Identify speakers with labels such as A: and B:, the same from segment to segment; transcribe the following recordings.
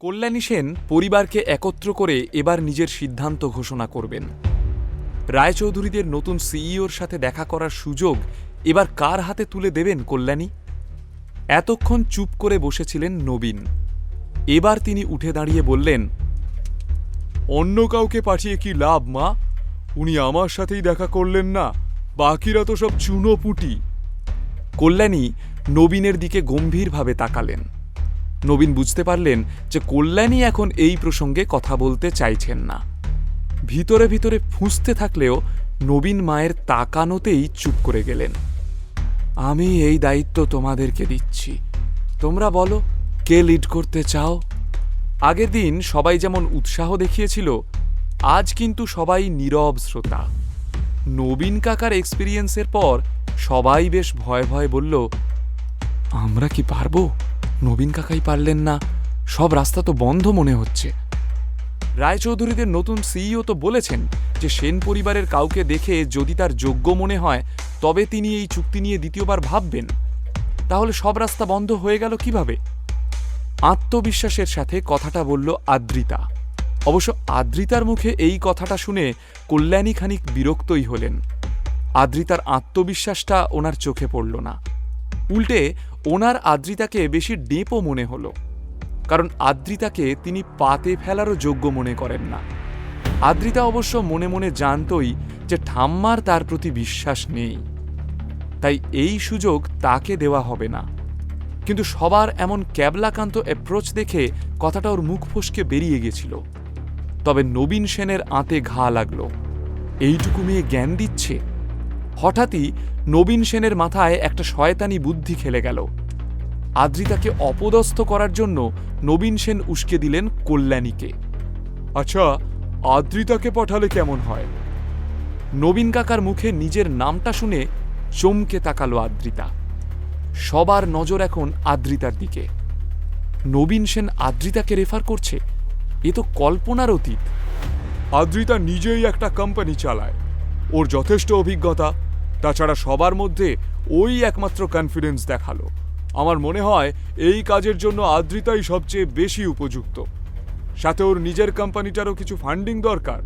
A: কল্যাণী সেন পরিবারকে একত্র করে এবার নিজের সিদ্ধান্ত ঘোষণা করবেন। রায়চৌধুরীদের নতুন সিইওর সাথে দেখা করার সুযোগ এবার কার হাতে তুলে দেবেন কল্যাণী? এতক্ষণ চুপ করে বসেছিলেন নবীন। এবার তিনি উঠে দাঁড়িয়ে বললেন,
B: অন্য কাউকে পাঠিয়ে কি লাভ, মা? উনি আমার সাথেই দেখা করলেন না। বাকিরা তো সব চুনো পুটি
A: কল্যাণী নবীনের দিকে গম্ভীরভাবে তাকালেন। নবীন বুঝতে পারলেন যে কল্যাণী এখন এই প্রসঙ্গে কথা বলতে চাইছেন না। ভিতরে ভিতরে ফুঁসতে থাকলেও নবীন মায়ের তাকানোতেই চুপ করে গেলেন। আমি এই দায়িত্ব তোমাদেরকে দিচ্ছি। তোমরা বলো, কে লিড করতে চাও? আগের দিন সবাই যেমন উৎসাহ দেখিয়েছিল, আজ কিন্তু সবাই নীরব শ্রোতা। নবীন কাকার এক্সপিরিয়েন্সের পর সবাই বেশ ভয় ভয় বলল, আমরা কি পারব? নবীন কাকাই পারলেন না। সব রাস্তা তো বন্ধ মনে হচ্ছে। রায়চৌধুরীদের নতুন সিইও তো বলেছেন যে, সেন পরিবারের কাউকে দেখে যদি তার যোগ্য মনে হয়, তবে তিনি এই চুক্তি নিয়ে দ্বিতীয়বার ভাববেন। তাহলে সব রাস্তা বন্ধ হয়ে গেল কীভাবে? আত্মবিশ্বাসের সাথে কথাটা বলল আদ্রিতা। অবশ্য আদ্রিতার মুখে এই কথাটা শুনে কল্যাণী খানিক বিরক্তই হলেন। আদ্রিতার আত্মবিশ্বাসটা ওনার চোখে পড়ল না। উল্টে ওনার আদ্রিতাকে বেশি ডেপো মনে হলো, কারণ আদ্রিতাকে তিনি পাতে ফেলারও যোগ্য মনে করেন না। আদ্রিতা অবশ্য মনে মনে জানতই যে ঠাম্মার তার প্রতি বিশ্বাস নেই। তাই এই সুযোগ তাকে দেওয়া হবে না। কিন্তু সবার এমন ক্যাবলাকান্ত অ্যাপ্রোচ দেখে কথাটা ওর মুখ ফসকে বেরিয়ে গেছিল। তবে নবীন সেনের আঁতে ঘা লাগল। এইটুকু মেয়ে জ্ঞান দিচ্ছে? হঠাৎই নবীন সেনের মাথায় একটা শয়তানি বুদ্ধি খেলে গেল। আদ্রিতাকে অপদস্থ করার জন্য নবীন সেন উস্কে দিলেন কল্যাণীকে।
B: আচ্ছা আদ্রিতাকে পাঠালে কেমন হয়?
A: নবীন কাকার মুখে নিজের নামটা শুনে চমকে তাকালো আদ্রিতা। সবার নজর এখন আদ্রিতার দিকে। নবীন সেন আদ্রিতাকে রেফার করছে? এ তো কল্পনার অতীত।
B: আদ্রিতা নিজেই একটা কোম্পানি চালায়। ওর যথেষ্ট অভিজ্ঞতা তাছাড়া সবার মধ্যে ওই একমাত্র কনফিডেন্স দেখাল। আমার মনে হয় এই কাজের জন্য আদ্রিতাই সবচেয়ে বেশি উপযুক্ত। সাথে ওর নিজের কোম্পানিটারও কিছু ফান্ডিং দরকার।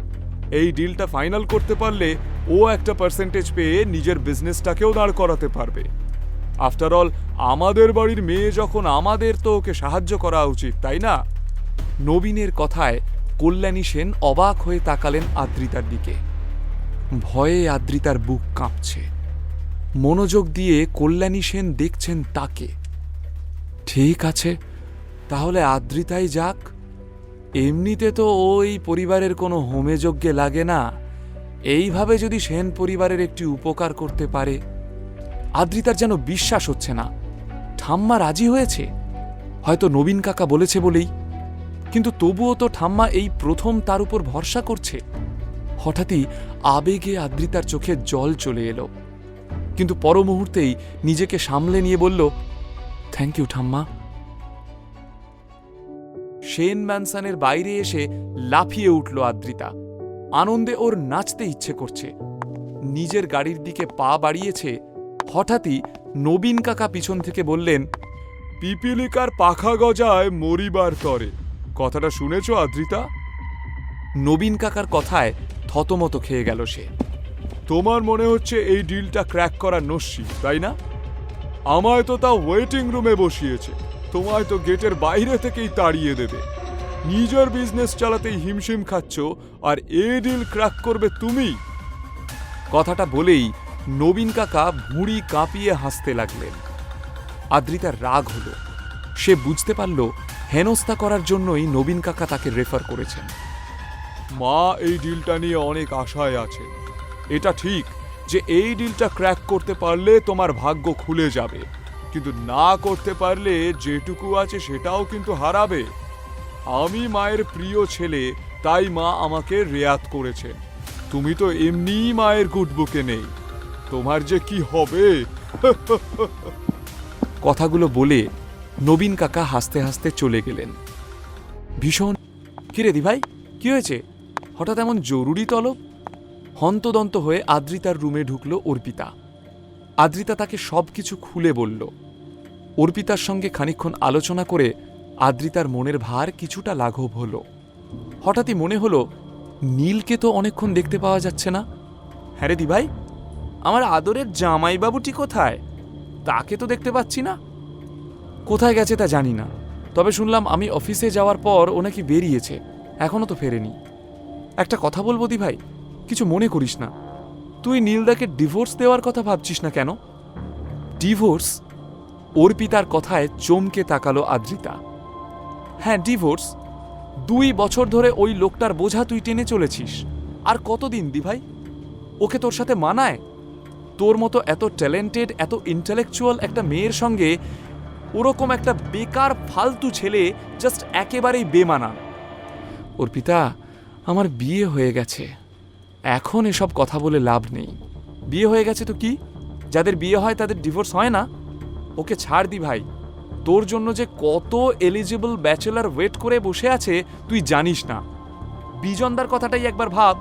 B: এই ডিলটা ফাইনাল করতে পারলে ও একটা পার্সেন্টেজ পেয়ে নিজের বিজনেসটাকেও দাঁড় করাতে পারবে। আফটার অল আমাদের বাড়ির মেয়ে যখন আমাদের তো ওকে সাহায্য করা উচিত, তাই না?
A: নবীনের কথায় কল্যাণী সেন অবাক হয়ে তাকালেন আদ্রিতার দিকে। ভয়ে আদ্রিতার বুক কাঁপছে। মনোযোগ দিয়ে কল্যাণী সেন দেখছেন তাকে। ঠিক আছে, তাহলে আদ্রিতাই যাক। এমনিতে তো ওই পরিবারের কোনো হোমে যজ্ঞে লাগে না। এইভাবে যদি সেন পরিবারের একটি উপকার করতে পারে, আদ্রিতার যেন বিশ্বাস হচ্ছে না। ঠাম্মা রাজি হয়েছে? হয়তো নবীন কাকা বলেছে বলেই। কিন্তু তবুও তো ঠাম্মা এই প্রথম তার উপর ভরসা করছে। হঠাৎই আবেগে আদ্রিতার চোখে জল চলে এলো। কিন্তু পর মুহূর্তেই নিজেকে সামলে নিয়ে বলল থ্যাংক ইউ ঠাম্মা। শেন ম্যানসানের বাইরে এসে লাফিয়ে উঠল আদ্রিতা। আনন্দে ওর নাচতে ইচ্ছে করছে। নিজের গাড়ির দিকে পা বাড়িয়েছে। হঠাৎই নবীন কাকা পিছন থেকে বললেন,
B: পিপিলিকার পাখা গজায় মরিবার তরে। কথাটা শুনেছ আদ্রিতা?
A: নবীন কাকার কথায় থতমত খেয়ে গেল সে।
B: তোমার মনে হচ্ছে এই ডিলটা ক্র্যাক করা নস্যি, তাই না? আমায় তো তা ওয়েটিং রুমে বসিয়েছে। তোমায় তো গেটের বাইরে থেকেই তাড়িয়ে দেবে। নিজের বিজনেস চালাতেই হিমশিম খাচ্ছ, আর এ ডিল ক্র্যাক করবে তুমি।
A: কথাটা বলেই নবীন কাকা ভুঁড়ি কাঁপিয়ে হাসতে লাগলেন। আদ্রিতার রাগ হলো। সে বুঝতে পারল হেনস্থা করার জন্যই নবীন কাকা তাকে রেফার করেছেন।
B: মা, এই ডিলটা নিয়ে অনেক আশায় আছে। এটা ঠিক যে এই ডিলটা ক্র্যাক করতে পারলে তোমার ভাগ্য খুলে যাবে। কিন্তু না করতে পারলে যেটুকু আছে সেটাও কিন্তু হারাবে। আমি মায়ের প্রিয় ছেলে, তাই মা আমাকে রেয়াত করেছেন তুমি তো এমনিই মায়ের গুডবুকে নেই। তোমার যে কি হবে?
A: কথাগুলো বলে নবীন কাকা হাসতে হাসতে চলে গেলেন। ভীষণ কিরে দি ভাই কি হয়েছে? হঠাৎ এমন জরুরি তলব? হন্তদন্ত হয়ে আদ্রিতার রুমে ঢুকল অর্পিতা। আদ্রিতা তাকে সব কিছু খুলে বলল। অর্পিতার সঙ্গে খানিকক্ষণ আলোচনা করে আদ্রিতার মনের ভার কিছুটা লাঘব হলো। হঠাৎই মনে হলো, নীলকে তো অনেকক্ষণ দেখতে পাওয়া যাচ্ছে না। হ্যাঁ রে দিভাই, আমার আদরের জামাইবাবুটি কোথায়? তাকে তো দেখতে পাচ্ছি না। কোথায় গেছে তা জানি না, তবে শুনলাম আমি অফিসে যাওয়ার পর ও নাকি বেরিয়েছে এখনও তো ফেরেনি। একটা কথা বলব দি ভাই, কিছু মনে করিস না। তুই নীলদাকে ডিভোর্স দেওয়ার কথা ভাবছিস না কেন? ডিভোর্স? অর্পিতার কথায় চমকে তাকালো আদ্রিতা। হ্যাঁ ডিভোর্স। দুই বছর ধরে ওই লোকটার বোঝা তুই টেনে চলেছিস। আর কতদিন দি ভাই? ওকে তোর সাথে মানায়? তোর মতো এত ট্যালেন্টেড, এত ইন্টালেকচুয়াল একটা মেয়ের সঙ্গে ওরকম একটা বেকার, ফালতু ছেলে জাস্ট একেবারেই বেমানান। অর্পিতা আমার বিয়ে হয়ে গেছে। এখন এসব কথা বলে লাভ নেই। বিয়ে হয়ে গেছে তো কি? যাদের বিয়ে হয় তাদের ডিভোর্স হয় না? ওকে ছাড় দি ভাই। তোর জন্য যে কত এলিজিবল ব্যাচেলার ওয়েট করে বসে আছে, তুই জানিস না। বিজনদার কথাটাই একবার ভাব।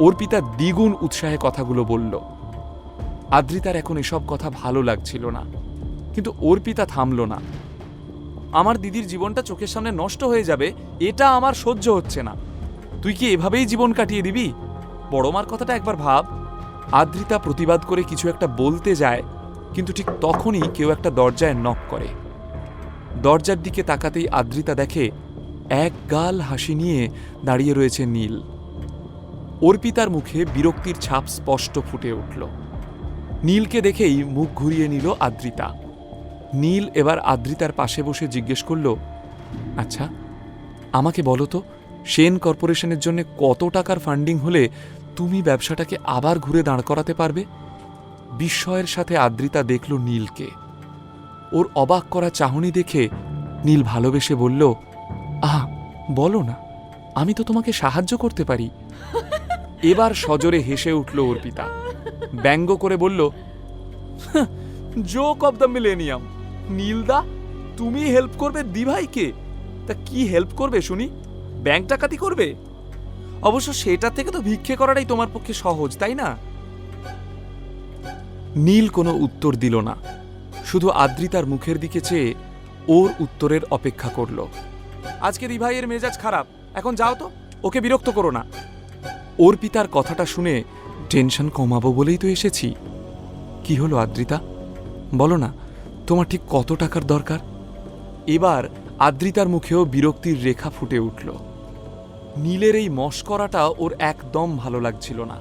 A: অর্পিতা দ্বিগুণ উৎসাহে কথাগুলো বলল। আদ্রিতার এখন এসব কথা ভালো লাগছিল না। কিন্তু অর্পিতা থামল না। আমার দিদির জীবনটা চোখের সামনে নষ্ট হয়ে যাবে, এটা আমার সহ্য হচ্ছে না। তুই কি এভাবেই জীবন কাটিয়ে দিবি? বড়মার কথাটা একবার ভাব। আদ্রিতা প্রতিবাদ করে কিছু একটা বলতে যায়, কিন্তু ঠিক তখনই কেউ একটা দরজায় নক করে। দরজার দিকে তাকাতেই আদ্রিতা দেখে এক গাল হাসি নিয়ে দাঁড়িয়ে রয়েছে নীল। অর্পিতার মুখে বিরক্তির ছাপ স্পষ্ট ফুটে উঠল। নীলকে দেখেই মুখ ঘুরিয়ে নিল আদ্রিতা। নীল এবার আদ্রিতার পাশে বসে জিজ্ঞেস করল আচ্ছা আমাকে বলো তো সেন কর্পোরেশনের জন্য কত টাকার ফান্ডিং হলে তুমি ব্যবসাটাকে আবার ঘুরে দাঁড় করাতে পারবে? বিস্ময়ের সাথে আদ্রিতা দেখল নীলকে। ওর অবাক করা চাহনি দেখে নীল ভালোবেসে বলল, আহ, বলো না, আমি তো তোমাকে সাহায্য করতে পারি। এবার সজোরে হেসে উঠল অর্পিতা। ব্যঙ্গ করে বলল জোক অব দ্য মিলেনিয়াম নীলদা, তুমি হেল্প করবে দিভাইকে। তা কি হেল্প করবে শুনি? ব্যাংক ডাকাতি করবে? অবশ্য সেটা থেকে তো ভিক্ষে করাটাই তোমার পক্ষে সহজ, তাই না? নীল কোনো উত্তর দিল না। শুধু আদ্রিতার মুখের দিকে চেয়ে ওর উত্তরের অপেক্ষা করল। আজকে রিভাইয়ের মেজাজ খারাপ, এখন যাও তো, ওকে বিরক্ত করো না। ওর পিতার কথাটা শুনে টেনশন কমাবো বলেই তো এসেছি। কি হলো আদ্রিতা? বলো না, তোমার ঠিক কত টাকার দরকার? এবার আদ্রিতার মুখেও বিরক্তির রেখা ফুটে উঠল। নীলের এই মস্করাটা ওর একদম ভালো লাগছিল না।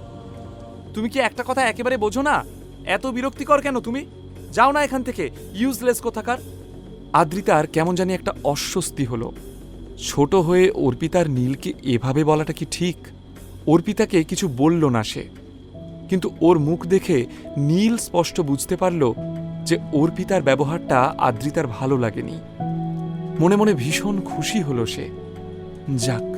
A: তুমি কি একটা কথা একেবারে বোঝো না? এত বিরক্তিকর কেন তুমি? যাও না এখান থেকে ইউজলেস কোথাকার? আদ্রিতার কেমন জানি একটা অস্বস্তি হলো। ছোট হয়ে অর্পিতার নীলকে এভাবে বলাটা কি ঠিক? অর্পিতাকে কিছু বলল না সে। কিন্তু ওর মুখ দেখে নীল স্পষ্ট বুঝতে পারল যে অর্পিতার ব্যবহারটা আদ্রিতার ভালো লাগেনি। মনে মনে ভীষণ খুশি হলো সে। যাক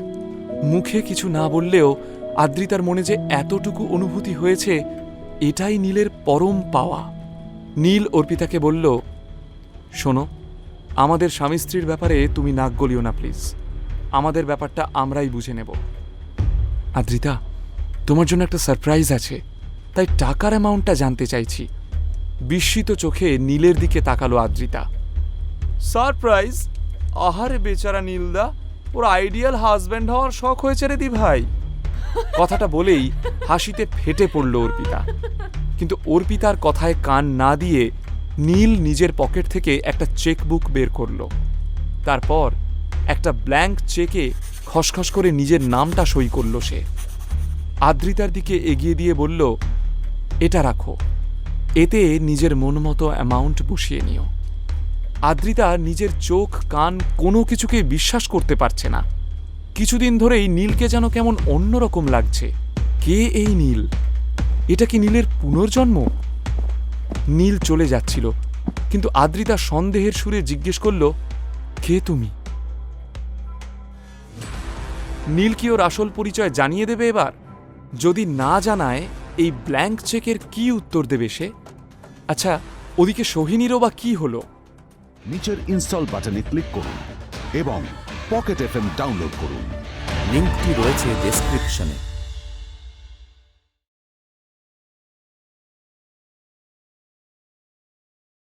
A: মুখে কিছু না বললেও আদ্রিতার মনে যে এতটুকু অনুভূতি হয়েছে, এটাই নীলের পরম পাওয়া। নীল অর্পিতাকে বলল, শোনো, আমাদের স্বামী স্ত্রীর ব্যাপারে তুমি নাক গলিও না, প্লিজ। আমাদের ব্যাপারটা আমরাই বুঝে নেব। আদ্রিতা, তোমার জন্য একটা সারপ্রাইজ আছে, তাই টাকার অ্যামাউন্টটা জানতে চাইছি। বিস্মিত চোখে নীলের দিকে তাকালো আদ্রিতা। সারপ্রাইজ? আহারে বেচারা নীলদা ওর আইডিয়াল হাজব্যান্ড হওয়ার শখ হয়েছে রে দি ভাই কথাটা বলেই হাসিতে ফেটে পড়ল অর্পিতা। কিন্তু অর্পিতার কথায় কান না দিয়ে নীল নিজের পকেট থেকে একটা চেকবুক বের করল। তারপর একটা ব্ল্যাঙ্ক চেকে খসখস করে নিজের নামটা সই করল সে। আদ্রিতার দিকে এগিয়ে দিয়ে বলল, এটা রাখো। এতে নিজের মন মতো অ্যামাউন্ট বসিয়ে নিও। আদ্রিতা নিজের চোখ, কান কোনো কিছুকে বিশ্বাস করতে পারছে না। কিছুদিন ধরেই নীলকে যেন কেমন অন্যরকম লাগছে। কে এই নীল? এটা কি নীলের পুনর্জন্ম? নীল চলে যাচ্ছিল, কিন্তু আদ্রিতা সন্দেহের সুরে জিজ্ঞেস করল, কে তুমি? নীল কি ওর আসল পরিচয় জানিয়ে দেবে এবার? যদি না জানায়, এই ব্ল্যাঙ্ক চেকের কি উত্তর দেবে সে? আচ্ছা ওদিকে সোহিনীরও বা কি হলো?
C: নিচের ইনস্টল বাটনে ক্লিক করুন এবং পকেট এফ ডাউনলোড করুন।
D: লিঙ্কটি রয়েছে ডেসক্রিপশনে